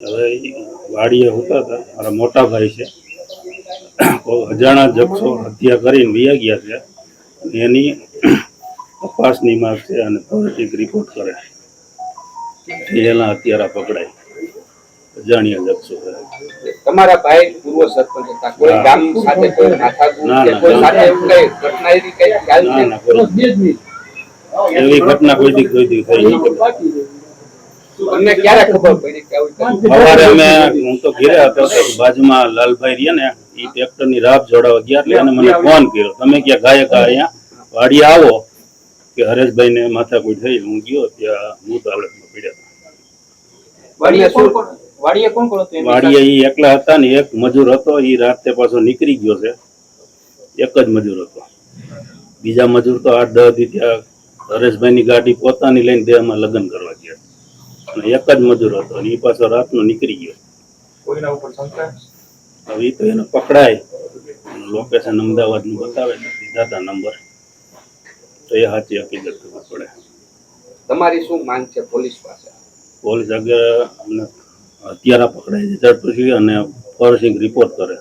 હવે વાડીએ હોતા હતા. મારા મોટા ભાઈ છે. અજાણા જક્ષો હત્યા કરીને વયા ગયા છે. એની તપાસની માગ છે અને ફોરેન્સિક રિપોર્ટ કરે એના અત્યારે પકડાય. અજાણ્યા જક્ષો તમારા ભાઈ પૂર્વ સરપંચ હતા. કોઈ ગામ સાથે કોઈ માથાકૂટ ના, કે ના, કોઈ સાથે કઈ ઘટના એવી કઈ ખ્યાલ છે? કોઈ. એવી ઘટના કોઈ દી કોઈ દી થઈ નહીં. તમને ક્યારે ખબર પડી કે આવું? સવારે અમે હું તો ઘેરે હતો તો બાજુમાં લાલભાઈ રહ્યા ને એ ટ્રેક્ટરની રાપ જોડાવા ગયા એટલે એને મને ફોન કર્યો. તમે ક્યાં ગાયક અહીંયા વાડી આવો કે હરેશભાઈ ને માથાકૂટ થઈ હું ગયો ત્યાં હું તો આવડત પડ્યા વાડીએ શું વાડીએ કોણ કોણ હતું એમની વાડીએ ઈ એકલા હતા ને એક મજૂર હતો એ રાતે પાછો નીકળી ગયો છે. એક જ મજૂર હતો. બીજા મજૂર તો આઠ દસથી ત્યાં હરેશભાઈની ગાડી પોતાની લઈને દેહમાં લગ્ન કરવા ગયા. અને એક જ મજૂર હતો અને એ પાછો રાતનો નીકળી ગયો. કોઈના ઉપર શંકા? હવે એ તો એને પકડાય. લોકેશન અમદાવાદનું બતાવે હતા નંબર. તો એ સાચી હકીકત ખબર પડે. તમારી શું માંગ છે પોલીસ પાસે? પોલીસ આગળ અમને હત્યારા પકડાય છે. ઝડપથી અને ફોરેન્સિક રિપોર્ટ કરે.